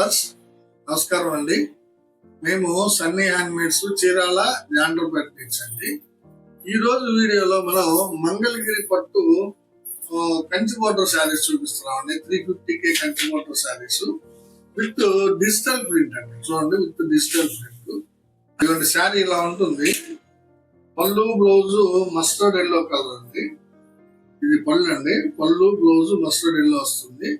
Viewers నమస్కారం అండి. మేము సన్నీ హ్యాండ్మేడ్స్ చీరాల జాండ్రపేట నుంచి అండి. ఈ రోజు వీడియోలో మనం మంగళగిరి పట్టు కంచి బోర్డర్ శారీస్ చూపిస్తున్నాం అండి. Three fifty K Kanchi border sarees with digital print అండి. చూడండి విత్ డిజిటల్ ప్రింట్. ఇటువంటి శారీ ఇలా ఉంటుంది. పళ్ళు బ్లౌజ్ మస్టర్డ్ ఎల్లో కలర్ అండి. ఇది పళ్ళు అండి. పళ్ళు బ్లౌజ్ మస్టర్డ్ ఎల్లో వస్తుంది.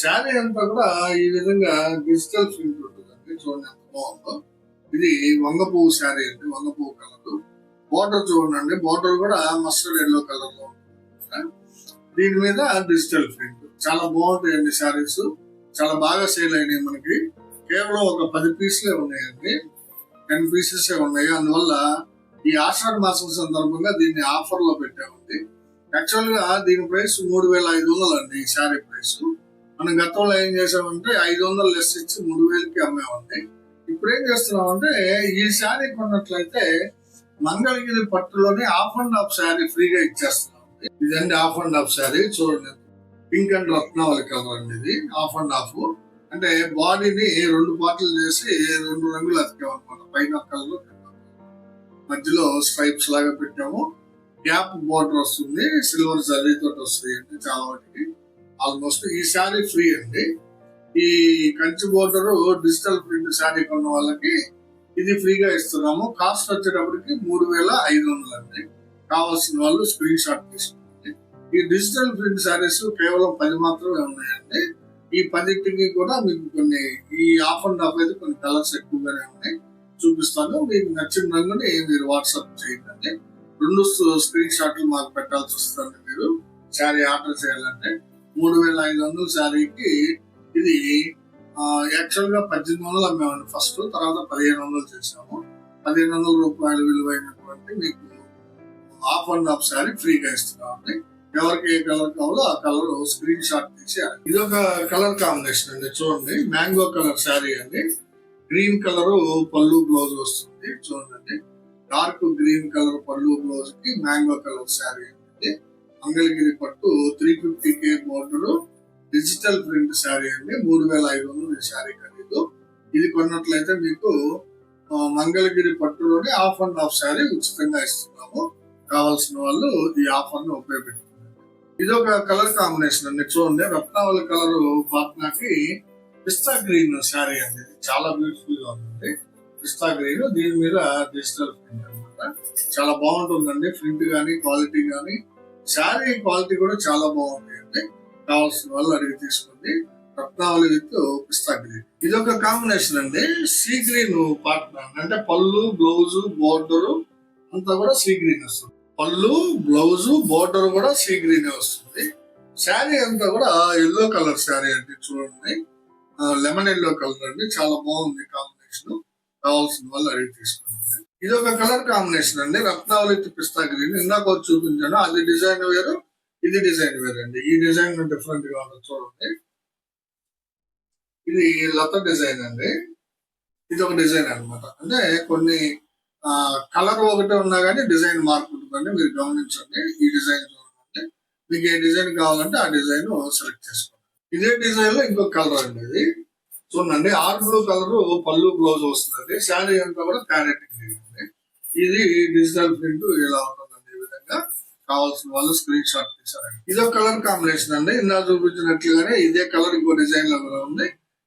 శారీ అంతా కూడా ఈ విధంగా డిజిటల్ ప్రింట్ ఉంటుందండి చూడండి ఎంత బాగుందో. ఇది వంగపువ్వు శారీ అండి వంగపువ్వు కలర్. బార్డర్ చూడండి బార్డర్ కూడా మస్టర్డ్ ఎల్లో కలర్లో ఉంటుంది. దీని మీద డిజిటల్ ప్రింట్ చాలా బాగుంటాయండి శారీస్. చాలా బాగా సేల్ అయినాయి మనకి. కేవలం ఒక పది పీసులే ఉన్నాయండి. టెన్ పీసెస్ ఉన్నాయి. అందువల్ల ఈ ఆషాఢ మాసం సందర్భంగా దీన్ని ఆఫర్లో పెట్టామండి. యాక్చువల్గా దీని ప్రైస్ మూడు వేల ఐదు వందలు అండి ఈ శారీ ప్రైస్ మనం గతంలో ఏం చేసామంటే ఐదు వందలు లెస్ ఇచ్చి మూడు వేలకి అమ్మేమండి ఇప్పుడు ఏం చేస్తున్నామంటే ఈ శారీ కొన్నట్లయితే మంగళగిరి పట్టులోనే ఆఫ్ అండ్ ఆఫ్ శారీ ఫ్రీగా ఇచ్చేస్తున్నాం ఇదండి ఆఫ్ అండ్ ఆఫ్ శారీ చూడండి. పింక్ అండ్ రత్నావళి కలర్ అండి ఇది ఆఫ్ అండ్ ఆఫ్ అంటే బాడీని రెండు పార్ట్లు చేసి రెండు రంగులు అతికామన్నమాట పైన కలర్ మధ్యలో స్ట్రైప్స్ లాగా పెట్టాము. గ్యాప్ బార్డర్ వస్తుంది సిల్వర్ జరీ తోటి వస్తాయి అంటే చాలా వాటికి. ఆల్మోస్ట్ ఈ శారీ ఫ్రీ అండి. ఈ Kanchi border digital print saree కొన్న వాళ్ళకి ఇది ఫ్రీగా ఇస్తున్నాము. కాస్ట్ వచ్చేటప్పటికి మూడు వేల ఐదు వందలు అండి కావాల్సిన వాళ్ళు స్క్రీన్ షాట్ తీసుకోండి. ఈ డిజిటల్ ప్రింట్ శారీస్ కేవలం పది మాత్రమే ఉన్నాయండి. ఈ పదింటికి కూడా మీకు కొన్ని ఈ ఆఫ్ అండ్ ఆఫ్ అయితే కొన్ని కలర్స్ ఎక్కువగానే ఉన్నాయి. చూపిస్తాను. మీకు నచ్చిన రంగుని మీరు వాట్సాప్ చేయండి. రెండు స్క్రీన్ షాట్లు మాకు పెట్టాల్సి వస్తుంది మీరు. శారీ ఆర్డర్ చేయాలంటే. మూడు వేల ఐదు వందల శారీకి ఇది యాక్చువల్గా పద్దెనిమిది వందలు అమ్మేవాడిని ఫస్ట్ తర్వాత పదిహేను వందలు చేసాము పదిహేను వందల రూపాయలు విలువైనటువంటి మీకు హాఫ్ అండ్ ఆఫ్ శారీ ఫ్రీగా ఇస్తున్నామండి. ఎవరికి ఏ కలర్ కావాలో ఆ కలర్ స్క్రీన్ షాట్ తీసి ఇది ఒక కలర్ కాంబినేషన్ అండి చూడండి. మ్యాంగో కలర్ శారీ అండి. గ్రీన్ కలర్ పళ్ళు బ్లౌజ్ వస్తుంది చూడండి. డార్క్ గ్రీన్ కలర్ పళ్ళు బ్లౌజ్కి మ్యాంగో కలర్ శారీ అండి. మంగళగిరి పట్టు three fifty K border digital print saree అండి. మూడు వేల ఐదు వందలు ఈ శారీ ఖరీదు. ఇది కొన్నట్లయితే మీకు మంగళగిరి పట్టులోనే ఆఫ్ అండ్ ఆఫ్ శారీ ఉచితంగా ఇస్తున్నాము. కావాల్సిన వాళ్ళు ఈ ఆఫర్ను ను ఇది ఒక కలర్ కాంబినేషన్ అండి. చూడండి రత్నావళి కలర్ పాట్నాకి పిస్తా గ్రీన్ శారీ అండి. ఇది చాలా బ్యూటిఫుల్గా పిస్తా గ్రీన్ దీని మీద డిజిటల్ ప్రింట్ అనమాట. చాలా బాగుంటుందండి. ప్రింట్ కానీ క్వాలిటీ కానీ శారీ క్వాలిటీ కూడా చాలా బాగుంది అండి కావాల్సిన వాళ్ళు అడిగి తీసుకోండి. రత్నావళి విత్ పిస్తా గ్రీన్ ఇది ఒక కాంబినేషన్ అండి. సీ గ్రీన్ పార్ట్నర్ అంటే పళ్ళు బ్లౌజ్ బోర్డర్ అంతా కూడా సీ గ్రీన్ వస్తుంది. పళ్ళు బ్లౌజ్ బోర్డర్ కూడా సీ గ్రీన్ వస్తుంది. శారీ అంతా కూడా ఎల్లో కలర్ శారీ అండి చూడండి. లెమన్ ఎల్లో కలర్ అండి. చాలా బాగుంది కాంబినేషన్ కావాల్సిన వాళ్ళు అడిగి తీసుకోండి. ఇది ఒక కలర్ కాంబినేషన్ అండి. రత్నావళి పిస్తా గ్రీన్. ఇందాక చూపించాను. అది డిజైన్ వేరు ఇది డిజైన్ వేరు అండి ఈ డిజైన్ డిఫరెంట్గా ఉంటుంది చూడండి. ఇది లత డిజైన్ అండి. ఇది ఒక డిజైన్ అన్నమాట. అంటే కొన్ని కలర్ ఒకటే ఉన్నా కానీ డిజైన్ మార్పు ఉంటుందండి. మీరు గమనించండి. ఈ డిజైన్ చూడండి. మీకు ఏ డిజైన్ కావాలంటే ఆ డిజైన్ సెలెక్ట్ చేసుకోండి. ఇదే డిజైన్లో ఇంకొక కలర్ అండి ఇది. చూడండి. ఆర్ బ్లూ కలర్ పళ్ళు బ్లౌజ్ వస్తుందండి. శారీ అంతా కూడా ప్యారెట్ గ్రీన్. ఇది డిజిటల్ ప్రింట్ ఇలా ఉంటుందండి ఈ విధంగా. కావాల్సిన వాళ్ళు స్క్రీన్ షాట్ తీసారండి ఇది ఒక కలర్ కాంబినేషన్ అండి. ఇందా చూపించినట్లుగానే ఇదే కలర్ ఇంకో డిజైన్లో కూడా ఉంది.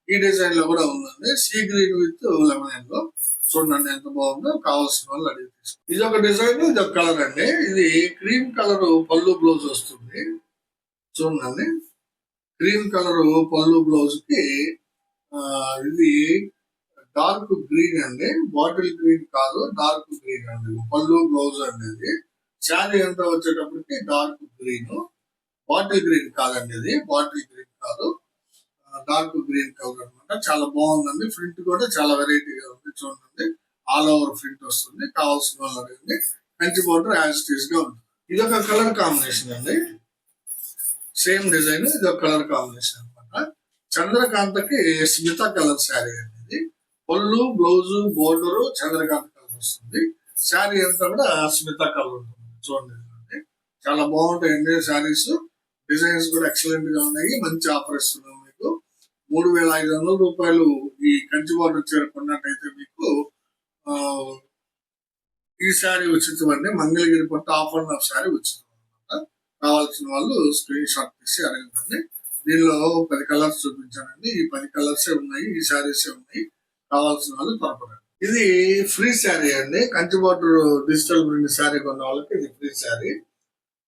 ఈ డిజైన్లో కూడా ఉందండి. సీ గ్రీన్ విత్ లెమన్లో. చూడండి ఎంత బాగుందో. కావాల్సిన వాళ్ళు అడిగి తీసుకోండి. ఇది ఒక డిజైన్ ఇది ఒక కలర్ అండి. ఇది క్రీమ్ కలర్ పళ్ళు బ్లౌజ్ వస్తుంది. చూడండి. క్రీమ్ కలర్ పళ్ళు బ్లౌజ్కి ఆ, ఇది డార్క్ గ్రీన్ అండి బాటిల్ గ్రీన్ కాదు డార్క్ గ్రీన్ అండి. పళ్ళు బ్లౌజ్ అండి ఇది. శారీ ఎంత వచ్చేటప్పటికి డార్క్ గ్రీన్. బాటిల్ గ్రీన్ కాదండి ఇది బాటిల్ గ్రీన్ కాదు. డార్క్ గ్రీన్ కలర్ అనమాట చాలా బాగుందండి. ప్రింట్ కూడా చాలా వెరైటీగా ఉంది చూడండి. ఆల్ ఓవర్ ప్రింట్ వస్తుంది. కావాల్సిన వాళ్ళు అడగండి మంచి బోర్డర్ యాజ్టీస్గా ఉంటుంది ఇది ఒక కలర్ కాంబినేషన్ అండి. సేమ్ డిజైన్ ఇది ఒక కలర్ కాంబినేషన్ అనమాట చంద్రకాంతకి స్మిత కలర్ శారీ అండి. ఇది బ్లౌజు బోర్డరు చంద్రకాంత్ చంద్రకాంత కలర్ వస్తుంది. శారీ అంతా కూడా స్మిత కలర్ ఉంటుంది. చూడండి చాలా బాగుంటాయండి శారీస్. డిజైన్స్ కూడా ఎక్సలెంట్గా ఉన్నాయి. మంచి ఆఫర్ ఇస్తున్నాం మీకు. మూడు వేల ఐదు వందల రూపాయలు ఈ కంచి బార్డర్ చీర కొన్నట్టయితే మీకు ఆ, ఈ శారీ ఉచితం అండి మంగళగిరి పట్టు ఆఫ్ అండ్ ఆఫ్ శారీ ఉచితం అనమాట కావాల్సిన వాళ్ళు స్క్రీన్ షాట్ తీసి అడగండి. దీనిలో పది కలర్స్ చూపించానండి. ఈ పది కలర్సే ఉన్నాయి ఈ శారీస్ ఉన్నాయి. కావాల్సిన వాళ్ళు త్వరపడండి ఇది ఫ్రీ శారీ అండి. Kanchi border digital print saree కొన్న వాళ్ళకి ఇది ఫ్రీ శారీ.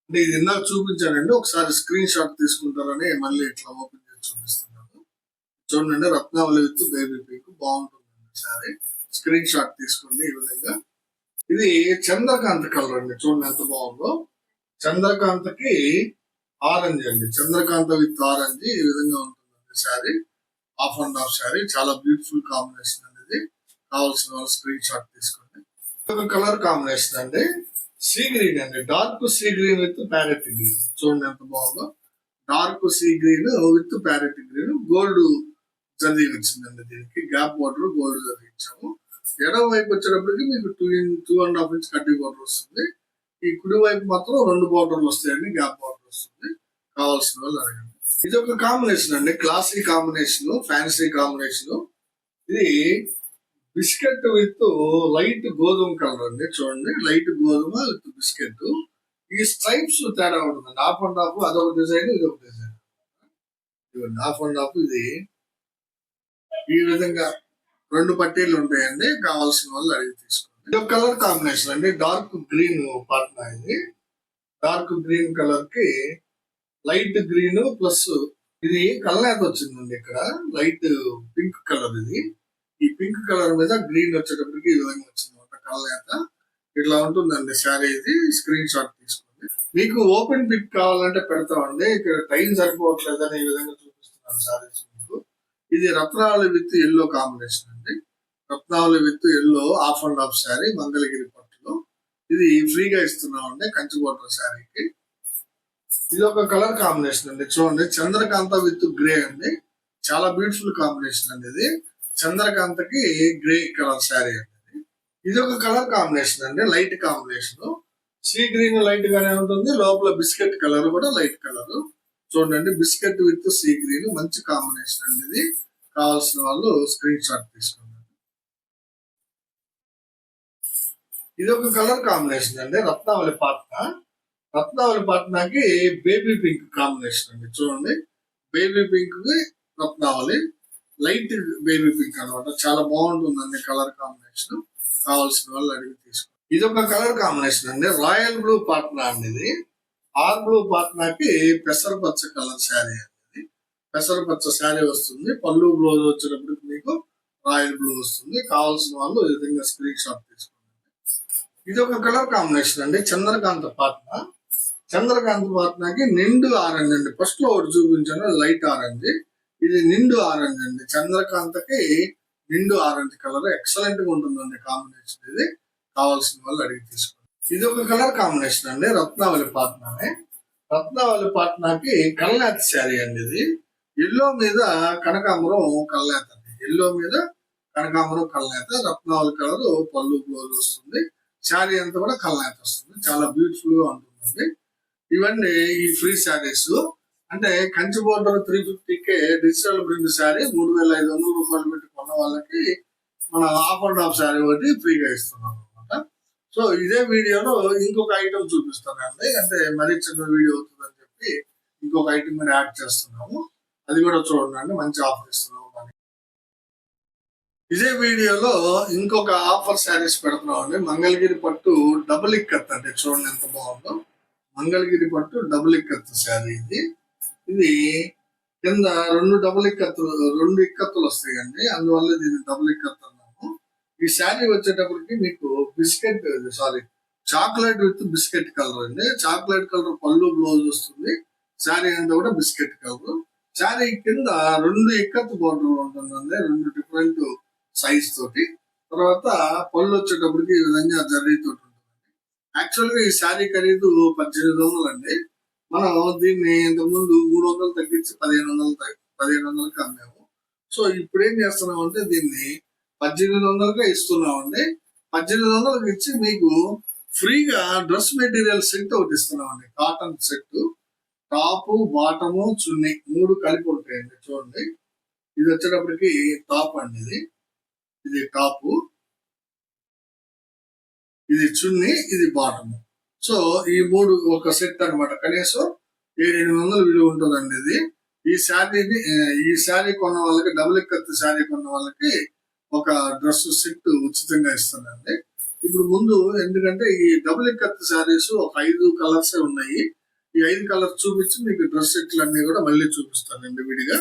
అంటే ఇది ఇందాక చూపించానండి. ఒకసారి స్క్రీన్ షాట్ తీసుకుంటారని మళ్ళీ ఇట్లా ఓపెన్ చేసి చూపిస్తున్నాను. చూడండి రత్నావళి విత్ బేబీ పింక్. బాగుంటుందండి సారీ స్క్రీన్ షాట్ తీసుకోండి ఈ విధంగా. ఇది చంద్రకాంత కలర్ అండి. చూడండి ఎంత బాగుందో. చంద్రకాంతకి ఆరెంజ్ అండి. చంద్రకాంత విత్ ఆరెంజ్. ఈ విధంగా ఉంటుందండి saree. Half and half saree చాలా బ్యూటిఫుల్ కాంబినేషన్ అండి ఇది. కావాల్సిన వాళ్ళు స్క్రీన్ షాట్ తీసుకోండి. ఒక కలర్ కాంబినేషన్ అండి. సీ గ్రీన్ అండి. Dark sea green with parrot green. చూడండి ఎంత బాగుందో. Dark sea green with parrot green. Gold zari వచ్చిందండి దీనికి. గ్యాప్ బోర్డర్ గోల్డ్ జరీ ఇచ్చాము. ఎడమ వైపు వచ్చేటప్పటికి మీకు two in two and half inch కడ్డీ బోర్డర్ వస్తుంది. ఈ కుడి వైపు మాత్రం రెండు బోర్డర్లు వస్తాయండి గ్యాప్ బోర్డర్ వస్తుంది. కావాల్సిన వాళ్ళు అడగండి. ఇది ఒక కాంబినేషన్ అండి. క్లాసీ కాంబినేషన్ ఫ్యాన్సీ కాంబినేషన్ ఇది బిస్కెట్ విత్ లైట్ గోధుమ కలర్ అండి. చూడండి. లైట్ గోధుమ విత్ బిస్కెట్. ఈ స్ట్రైప్స్ తేడా ఉంటుందండి. ఆఫ్ అండ్ ఆఫ్ అదొక డిజైన్ ఇది ఒక డిజైన్ ఇవ్వండి ఆఫ్ అండ్ ఆఫ్ ఇది. ఈ విధంగా రెండు పట్టీలు ఉంటాయండి. కావాల్సిన వాళ్ళు అడిగి తీసుకోండి. ఇది ఒక కలర్ కాంబినేషన్ అండి. డార్క్ గ్రీన్ పాట్నా ఇది. డార్క్ గ్రీన్ కలర్కి లైట్ గ్రీన్ ప్లస్ ఇది కళ్ళాక వచ్చిందండి ఇక్కడ? లైట్ పింక్ కలర్ ఇది. ఈ పింక్ కలర్ మీద గ్రీన్ వచ్చేటప్పటికి ఈ విధంగా వచ్చింది అనమాట కల్నేత ఇట్లా ఉంటుందండి శారీ ఇది. స్క్రీన్ షాట్ తీసుకోండి. మీకు ఓపెన్ పిక్ కావాలంటే పెడతామండి. ఇక్కడ టైం సరిపోవట్లేదని ఈ విధంగా చూపిస్తున్నాను శారీస్ మీకు. ఇది రత్నావళి విత్ ఎల్లో కాంబినేషన్ అండి. రత్నావళి with yellow half and half saree Mangalagiri పట్టులో. ఇది ఫ్రీగా ఇస్తున్నామండి కంచి బోటర్ శారీకి. ఇది ఒక కలర్ కాంబినేషన్ అండి. చూడండి చంద్రకాంత విత్ గ్రే అండి. చాలా బ్యూటిఫుల్ కాంబినేషన్ అండి ఇది. చంద్రకాంతకి గ్రే కలర్ శారీ అండి ఇది. ఒక కలర్ కాంబినేషన్ అండి light combination. Sea green light గానే ఉంటుంది. లోపల బిస్కెట్ కలర్ కూడా లైట్ కలర్. చూడండి బిస్కెట్ విత్ సీ గ్రీన్ మంచి కాంబినేషన్ అండి ఇది. కావాల్సిన వాళ్ళు స్క్రీన్ షాట్ తీసుకున్నారు ఇది ఒక కలర్ కాంబినేషన్ అండి రత్నావళి పాత్ర రత్నావళి పాట్నాకి బేబీ పింక్ కాంబినేషన్ అండి. చూడండి. బేబీ పింక్కి రత్నావళి. లైట్ బేబీ పింక్ అన్నమాట. చాలా బాగుంటుందండి కలర్ కాంబినేషన్. కావాల్సిన వాళ్ళు అడిగి తీసుకోండి. ఇది ఒక కలర్ కాంబినేషన్ అండి. రాయల్ బ్లూ పాట్నా అండి ఇది. ఆర్ బ్లూ పాట్నాకి పెసర పచ్చ కలర్ శారీ అండి పెసరపచ్చ శారీ వస్తుంది. పళ్ళు బ్లౌజ్ వచ్చేటప్పటికి మీకు రాయల్ బ్లూ వస్తుంది. కావాల్సిన వాళ్ళు ఈ విధంగా స్క్రీన్ షాట్ తీసుకోండి. ఇది ఒక కలర్ కాంబినేషన్ అండి. చంద్రకాంత పాట్నా. చంద్రకాంత పాట్నాకి నిండు ఆరెంజ్ అండి. ఫస్ట్లో ఒకటి చూపించాను లైట్ ఆరెంజ్. ఇది నిండు ఆరెంజ్ అండి. చంద్రకాంతకి నిండు ఆరెంజ్ కలర్ ఎక్సలెంట్గా ఉంటుందండి కాంబినేషన్ ఇది. కావాల్సిన వాళ్ళు అడిగి తీసుకోండి. ఇది ఒక కలర్ కాంబినేషన్ అండి రత్నావళి పాట్నానే రత్నావళి పాట్నాకి కల్నాథ్ శారీ అండి ఇది. ఎల్లో మీద కనకాంబరం కల్నేత అండి. ఎల్లో మీద కనకాంబరం కల్లాత రత్నావళి కలర్ పళ్ళు బ్లౌజ్ వస్తుంది. శారీ అంతా కూడా కల్లాత వస్తుంది. చాలా బ్యూటిఫుల్గా ఉంటుందండి. ఇవన్నీ ఈ ఫ్రీ శారీస్. అంటే Kanchi border three fifty K digital print sari మూడు వేల ఐదు వందల రూపాయలు పెట్టి కొన్న వాళ్ళకి మన ఆఫర్ అండ్ ఆఫ్ శారీ ఒకటి ఫ్రీగా ఇస్తున్నాం అనమాట సో ఇదే వీడియోలో ఇంకొక ఐటమ్ చూపిస్తానండి. అంటే మరీ చిన్న వీడియో అవుతుందని చెప్పి ఇంకొక ఐటమ్ మీద యాడ్ చేస్తున్నాము. అది కూడా చూడండి మంచి ఆఫర్ ఇస్తున్నాము దానికి ఇదే వీడియోలో ఇంకొక ఆఫర్ శారీస్ పెడుతున్నాం అండి మంగళగిరి పట్టు డబుల్ ఇక్కత్ అంటే చూడండి ఎంత బాగుందో. మంగళగిరి పట్టు డబుల్ ఇక్కత్ శారీ ఇది. ఇది కింద రెండు డబుల్ ఇక్కత్తులు రెండు ఇక్కత్తులు వస్తాయండి. అందువల్ల దీన్ని డబుల్ ఇక్కత్తు అన్నాము. ఈ శారీ వచ్చేటప్పటికి మీకు biscuit sari chocolate with biscuit colour అండి. చాక్లెట్ కలర్ పళ్ళు బ్లౌజ్ వస్తుంది. శారీ అంతా కూడా బిస్కెట్ కలర్. శారీ కింద రెండు ఇక్కత్తు బోర్డర్ ఉంటుందండి. రెండు డిఫరెంట్ సైజ్ తోటి. తర్వాత పళ్ళు వచ్చేటప్పటికి ఈ విధంగా జర్రీ తోటి యాక్చువల్గా ఈ శారీ ఖరీదు పద్దెనిమిది వందలు అండి మనం దీన్ని ఇంతకుముందు మూడు వందలు తగ్గించి పదిహేను వందలు పదిహేను వందలకి అమ్మాము. సో ఇప్పుడు ఏం చేస్తున్నాం అంటే దీన్ని పద్దెనిమిది వందలుగా ఇస్తున్నామండి. పద్దెనిమిది వందలకి ఇచ్చి మీకు ఫ్రీగా డ్రెస్ మెటీరియల్ సెట్ ఒకటి ఇస్తున్నామండి. Cotton set top bottom chunni మూడు కలిపి ఉంటాయండి. చూడండి. ఇది వచ్చేటప్పటికి టాప్ అండి ఇది. ఇది టాప్. ఇది చున్ని ఇది బాటమ్. సో ఈ మూడు ఒక సెట్ అన్నమాట. కనీసం ఏడు ఎనిమిది వందలు విలువ ఉంటుందండి ఇది. ఈ శారీని ఈ శారీ కొన్న వాళ్ళకి డబుల్ కత్తి శారీ కొన్న వాళ్ళకి ఒక డ్రెస్ సెట్ ఉచితంగా ఇస్తానండి. ఇప్పుడు ముందు ఎందుకంటే ఈ డబుల్ కత్తి శారీస్ ఒక ఐదు కలర్స్ ఉన్నాయి. ఈ ఐదు కలర్స్ చూపించి మీకు డ్రెస్ సెట్లు అన్ని కూడా మళ్ళీ చూపిస్తానండి విడిగా.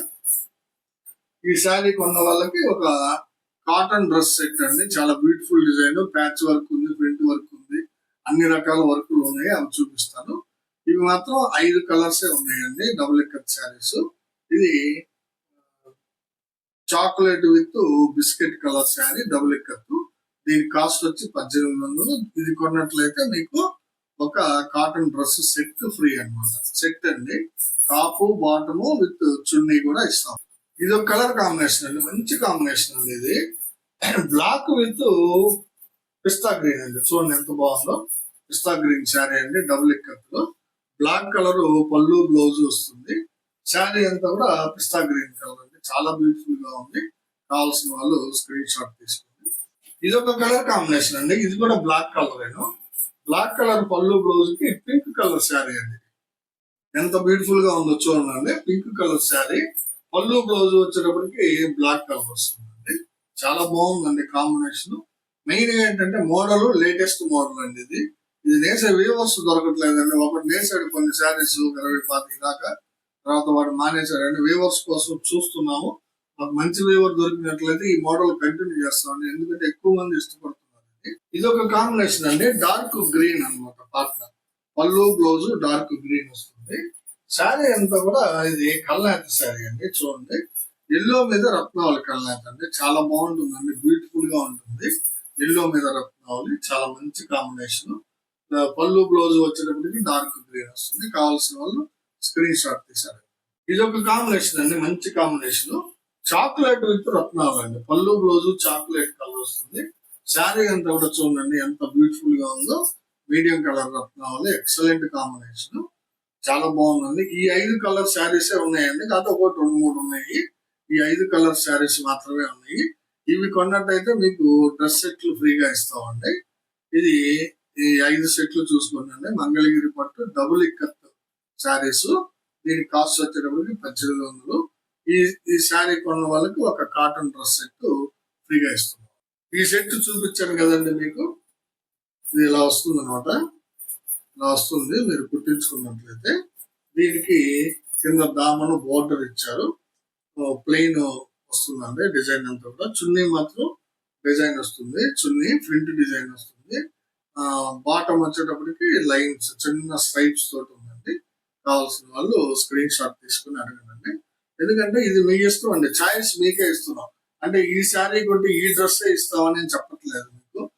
ఈ శారీ కొన్న వాళ్ళకి ఒక కాటన్ డ్రెస్ సెట్ అండి. చాలా బ్యూటిఫుల్ డిజైన్. ప్యాచ్ వర్క్ ఉంది ప్రింట్ వర్క్ ఉంది. అన్ని రకాల వర్కులు ఉన్నాయి. అవి చూపిస్తాను. ఇవి మాత్రం ఐదు కలర్స్ ఉన్నాయండి. Double acre saris. ఇది chocolate with biscuit colour sari double ikat. దీని కాస్ట్ వచ్చి పద్దెనిమిది వందలు. ఇది కొన్నట్లయితే మీకు ఒక కాటన్ డ్రెస్ సెట్ ఫ్రీ అన్నమాట. సెట్ అండి. టాప్ బాటము విత్ చున్నీ కూడా ఇస్తాం. ఇది ఒక కలర్ కాంబినేషన్ అండి. మంచి కాంబినేషన్ అండి ఇది. బ్లాక్ విత్ పిస్తా గ్రీన్ అండి. చూడండి ఎంత బాగుందో. పిస్తా గ్రీన్ శారీ అండి డబుల్లో బ్లాక్ కలర్ పళ్ళు బ్లౌజ్ వస్తుంది. శారీ అంతా కూడా పిస్తా గ్రీన్ కలర్ అండి. చాలా బ్యూటిఫుల్గా ఉంది. కావాల్సిన వాళ్ళు స్క్రీన్ షాట్ తీసుకోండి. ఇది ఒక కలర్ కాంబినేషన్ అండి. ఇది కూడా బ్లాక్ కలర్ ఏను. బ్లాక్ కలర్ పళ్ళు బ్లౌజ్కి పింక్ కలర్ శారీ అండి. ఎంత బ్యూటిఫుల్గా ఉందో చూడండి. పింక్ కలర్ శారీ పళ్ళు బ్లౌజ్ వచ్చేటప్పటికి బ్లాక్ కలర్ వస్తుంది. చాలా బాగుందండి కాంబినేషన్ మెయిన్ ఏంటంటే మోడల్ లేటెస్ట్ మోడల్ అండి ఇది. ఇది నేసే వీవర్స్ దొరకట్లేదండి. ఒకటి నేసాడు కొన్ని శారీస్ ఇరవై పాతిక దాకా. తర్వాత వాడు మానేశాడండి వీవర్స్ కోసం చూస్తున్నాము. మాకు మంచి వీవర్ దొరికినట్లయితే ఈ మోడల్ కంటిన్యూ చేస్తామండి. ఎందుకంటే ఎక్కువ మంది ఇష్టపడుతున్నారు ఇది. ఒక కాంబినేషన్ అండి. డార్క్ గ్రీన్ అన్నమాట పార్ట్నర్ పళ్ళు బ్లౌజ్ డార్క్ గ్రీన్ వస్తుంది. శారీ అంతా కూడా ఇది కల్నాథ శారీ అండి. చూడండి. ఎల్లో మీద రత్నావళి కల్నాథ అండి. చాలా బాగుంటుందండి. బ్యూటిఫుల్గా ఉంటుంది. ఎల్లో మీద రత్నావళి. చాలా మంచి కాంబినేషన్ పళ్ళు బ్లౌజ్ వచ్చేటప్పటికి డార్క్ గ్రీన్ వస్తుంది. కావాల్సిన వాళ్ళు స్క్రీన్ షాట్ తీశారు. ఇది ఒక కాంబినేషన్ అండి. మంచి కాంబినేషన్ చాక్లెట్ విత్ రత్నావళి అండి. పళ్ళు బ్లౌజ్ చాక్లెట్ కలర్ వస్తుంది. శారీ అంతా కూడా చూడండి ఎంత బ్యూటిఫుల్గా ఉందో. Medium colour Ratnavali. Excellent combination చాలా బాగుందండి. ఈ ఐదు కలర్ శారీసే ఉన్నాయండి. కాకపోతే ఒకటి రెండు మూడు ఉన్నాయి. ఈ ఐదు కలర్ శారీస్ మాత్రమే ఉన్నాయి. ఇవి కొన్నట్టయితే మీకు డ్రెస్ సెట్లు ఫ్రీగా ఇస్తామండి. ఇది ఈ ఐదు సెట్లు చూసుకున్నాండి మంగళగిరి పట్టు డబుల్ ఇక్కత్ శారీస్. దీని కాస్ట్ వచ్చేటప్పటికి పద్దెనిమిది వందలు. ఈ ఈ శారీ కొన్న వాళ్ళకి ఒక కాటన్ డ్రెస్ సెట్ ఫ్రీగా ఇస్తున్నాం. ఈ సెట్ చూపించాను కదండి మీకు. ఇది ఇలా వస్తుంది అనమాట ఇలా వస్తుంది. మీరు కుట్టించుకున్నట్లయితే దీనికి కింద దామను బోర్డర్ ఇచ్చారు. ప్లెయిన్ వస్తుందండి డిజైన్ అంతా కూడా. చున్నీ మాత్రం డిజైన్ వస్తుంది. చున్నీ ప్రింట్ డిజైన్ వస్తుంది. బాటమ్ వచ్చేటప్పటికి లైన్స్ చిన్న స్ట్రైప్స్ తోటి ఉందండి. కావాల్సిన వాళ్ళు స్క్రీన్ షాట్ తీసుకుని అడగండి. ఎందుకంటే ఇది మీకు ఇష్టం అండి. మీకే ఇస్తున్నాం. అంటే ఈ శారీ కొంటే ఈ డ్రెస్ ఇస్తామని నేను చెప్పట్లేదు మీకు.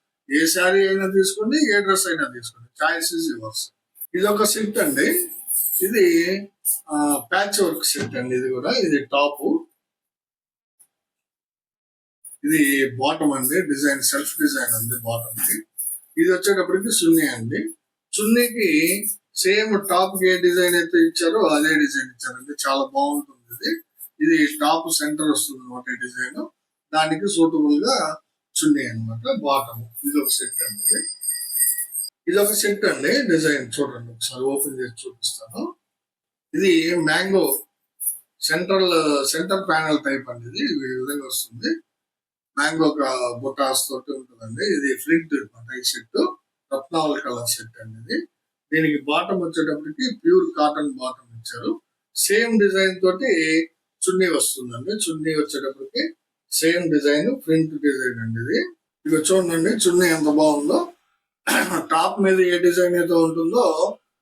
ఏ శారీ అయినా తీసుకోండి ఏ డ్రెస్ అయినా తీసుకోండి. Choice is yours. ఇది ఒక సెట్ అండి. ఇది ప్యాచ్ వర్క్ సెట్ అండి ఇది కూడా. ఇది టాప్. ఇది బాటమ్ అండి. డిజైన్ సెల్ఫ్ డిజైన్ అండి బాటమ్కి. ఇది వచ్చేటప్పటికి చున్నీ అండి. చున్నీకి సేమ్ టాప్కి ఏ డిజైన్ అయితే ఇచ్చారో అదే డిజైన్ ఇచ్చారండి చాలా బాగుంటుంది ఇది. ఇది టాప్ సెంటర్ వస్తుంది అనమాట డిజైన్. దానికి సూటబుల్గా చున్నీ అన్నమాట బాటమ్ ఇది ఒక సెట్ అండి. ఇది ఒక సెట్ అండి డిజైన్ చూడండి ఒకసారి ఓపెన్ చేసి చూపిస్తాను. ఇది mango central centre panel type అండి ఇది ఈ విధంగా వస్తుంది. మ్యాంగో ఒక బొటాస్ తోటి ఉంటుందండి. ఇది ఫ్లింట్ అనమాట ఈ సెట్. రత్నాల కలర్ సెట్ అండి ఇది. దీనికి బాటమ్ వచ్చేటప్పటికి ప్యూర్ కాటన్ బాటమ్ ఇచ్చారు. సేమ్ డిజైన్ తోటి చున్నీ వస్తుందండి. చున్నీ వచ్చేటప్పటికి సేమ్ డిజైన్ ప్రింట్ డిజైన్ అండి ఇది. ఇక చూడండి చున్నీ ఎంత బాగుందో. టాప్ మీద ఏ డిజైన్ అయితే ఉంటుందో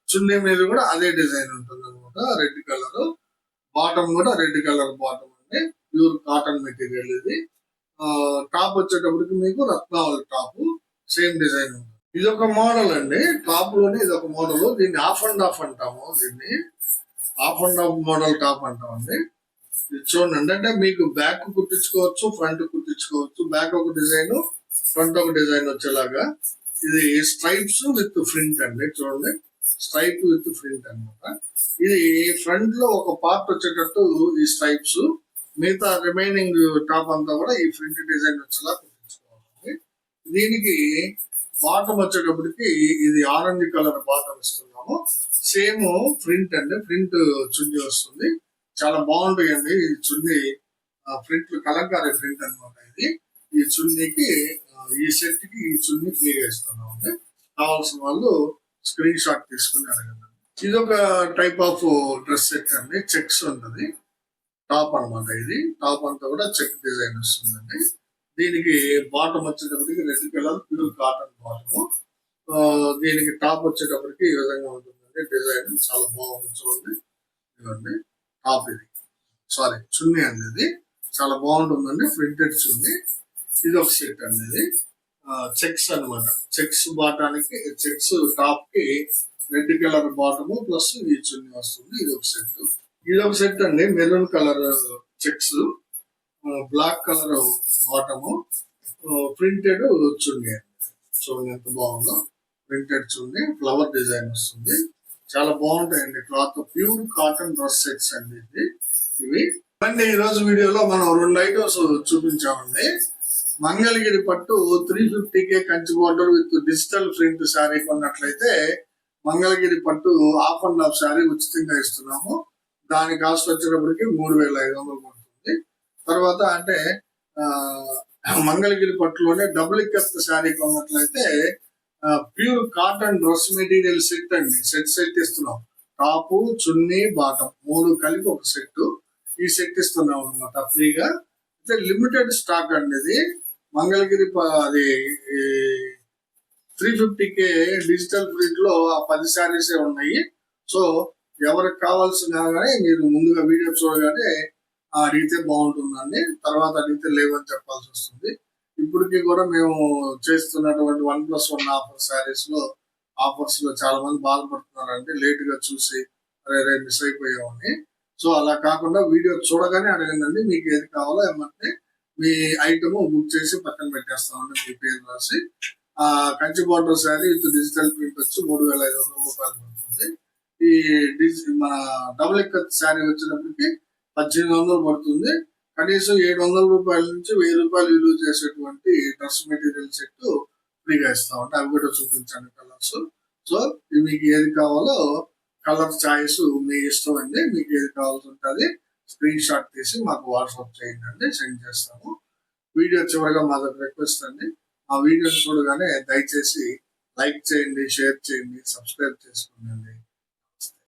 చున్నీ మీద కూడా అదే డిజైన్ ఉంటుంది అనమాట రెడ్ కలర్ బాటమ్ కూడా రెడ్ కలర్ బాటమ్ అండి. ప్యూర్ కాటన్ మెటీరియల్ ఇది. టాప్ వచ్చేటప్పటికి మీకు రత్నావళి టాప్ సేమ్ డిజైన్ ఉంటుంది. ఇది ఒక మోడల్ అండి. టాప్లోనే ఇది ఒక మోడల్ దీన్ని ఆఫ్ అండ్ ఆఫ్ అంటాము దీన్ని. Half and half model top అంటామండి. ఇది చూడండి. అంటే మీకు బ్యాక్ కుట్టించుకోవచ్చు ఫ్రంట్ కుట్టించుకోవచ్చు. బ్యాక్ ఒక డిజైన్ ఫ్రంట్ ఒక డిజైన్ వచ్చేలాగా. ఇది స్ట్రైప్స్ విత్ ఫ్రింట్ అండి చూడండి. స్ట్రైప్ విత్ ఫ్రింట్ అన్నమాట. ఇది ఫ్రంట్లో ఒక పార్ట్ వచ్చేటట్టు ఈ స్ట్రైప్స్ మిగతా రిమైనింగ్ టాప్ అంతా కూడా ఈ ఫ్రంట్ డిజైన్ వచ్చేలా కుట్టించుకోవాలి. దీనికి బాటం వచ్చేటప్పటికి ఇది ఆరెంజ్ కలర్ బాటం ఇస్తున్నాము. సేమ్ ప్రింట్ అండి ప్రింట్ చున్నీ వస్తుంది. చాలా బాగుంటాయండి ఈ చున్నీ ప్రింట్ కలంకారీ ప్రింట్ అన్నమాట ఇది. ఈ చున్నీకి ఈ సెట్కి ఈ చున్నీ ఫ్రీగా ఇస్తున్నాం అండి. కావాల్సిన వాళ్ళు స్క్రీన్ షాట్ తీసుకుని అడగండి. ఇది ఒక టైప్ ఆఫ్ డ్రెస్ సెట్ అండి. చెక్స్ ఉంటుంది. టాప్ అన్నమాట ఇది. టాప్ అంతా కూడా చెక్ డిజైన్ వస్తుందండి. దీనికి బాటమ్ వచ్చేటప్పటికి red colour pure cotton bottom దీనికి టాప్ వచ్చేటప్పటికి ఈ విధంగా ఉంటుందండి. డిజైన్ చాలా బాగుంది చూడండి. ఇదండి టాప్ ఇది. సారీ చున్నీ అండి ఇది. చాలా బాగుంటుందండి. ప్రింటెడ్ చున్నీ. ఇది ఒక సెట్ అండి ఇది చెక్స్ అన్నమాట. చెక్స్ బాటానికి చెక్స్ టాప్కి రెడ్ కలర్ బాటము ప్లస్ ఈ చున్నీ వస్తుంది. ఇది ఒక సెట్. ఇది ఒక సెట్ అండి maroon colour checks black colour bottom. Printed chunni చూడండి ఎంత బాగుందో. ప్రింటెడ్ చున్నీ ఫ్లవర్ డిజైన్ వస్తుంది. చాలా బాగుంటాయండి cloth. Pure cotton dress sets అండి ఇది. ఇవి. అండి ఈ రోజు వీడియోలో మనం రెండు ఐటమ్స్ చూపించామండి. మంగళగిరి పట్టు three fifty K Kanchi border with digital print sari కొన్నట్లయితే Mangalagiri పట్టు హాఫ్ అండ్ హాఫ్ శారీ ఉచితంగా ఇస్తున్నాము. దాని కాస్ట్ వచ్చేటప్పటికి మూడు వేల ఐదు వందలు పడుతుంది. తర్వాత అంటే మంగళగిరి పట్టులోనే double ikat sari కొన్నట్లయితే pure cotton dress material set అండి. సెట్ సెట్ ఇస్తున్నాం. టాపు చున్నీ బాటం మూడు కలిపి ఒక సెట్ ఈ సెట్ ఇస్తున్నాం అనమాట ఫ్రీగా అయితే లిమిటెడ్ స్టాక్ అండి ఇది. మంగళగిరి ప- అది త్రీ ఫిఫ్టీ కే డిజిటల్ ప్రింట్లో ఆ పది శారీసే ఉన్నాయి. సో ఎవరికి కావాల్సిన కానీ మీరు ముందుగా వీడియో చూడగానే ఆ అడిగితే బాగుంటుందండి. తర్వాత అడిగితే లేవని చెప్పాల్సి వస్తుంది. ఇప్పటికీ కూడా మేము చేస్తున్నటువంటి వన్ ప్లస్ వన్ ఆఫర్ శారీస్లో ఆఫర్స్లో చాలా మంది బాధపడుతున్నారండి. లేట్గా చూసి అరే రే మిస్ అయిపోయామని. సో అలా కాకుండా వీడియో చూడగానే అడగండి మీకు ఏది కావాలో ఏమంటే మీ ఐటమ్ బుక్ చేసి పక్కన పెట్టేస్తామండి మీ పేరు రాసి. ఆ Kanchi border sari with digital print వచ్చి మూడు వేల ఐదు వందల రూపాయలు పడుతుంది. ఈ డిజి మన డబుల్ ఎక్కత్ శారీ వచ్చినప్పటికి పద్దెనిమిది వందలు పడుతుంది. కనీసం ఏడు వందల రూపాయల నుంచి వెయ్యి రూపాయలు విలువ చేసేటువంటి డ్రెస్ మెటీరియల్ సెట్ ఫ్రీగా ఇస్తామంటే అవి కూడా చూపించండి కలర్స్ సో మీకు ఏది కావాలో కలర్ చాయిస్ మీ ఇష్టం అండి మీకు ఏది కావాల్సి ఉంటుంది. స్క్రీన్ షాట్ తీసి మాకు వాట్సాప్ చేయండి అండి సెండ్ చేస్తాము. వీడియో చివరిగా మా దగ్గర రిక్వెస్ట్ అండి. ఆ వీడియో చూడగానే దయచేసి లైక్ చేయండి షేర్ చేయండి సబ్స్క్రైబ్ చేసుకోండి.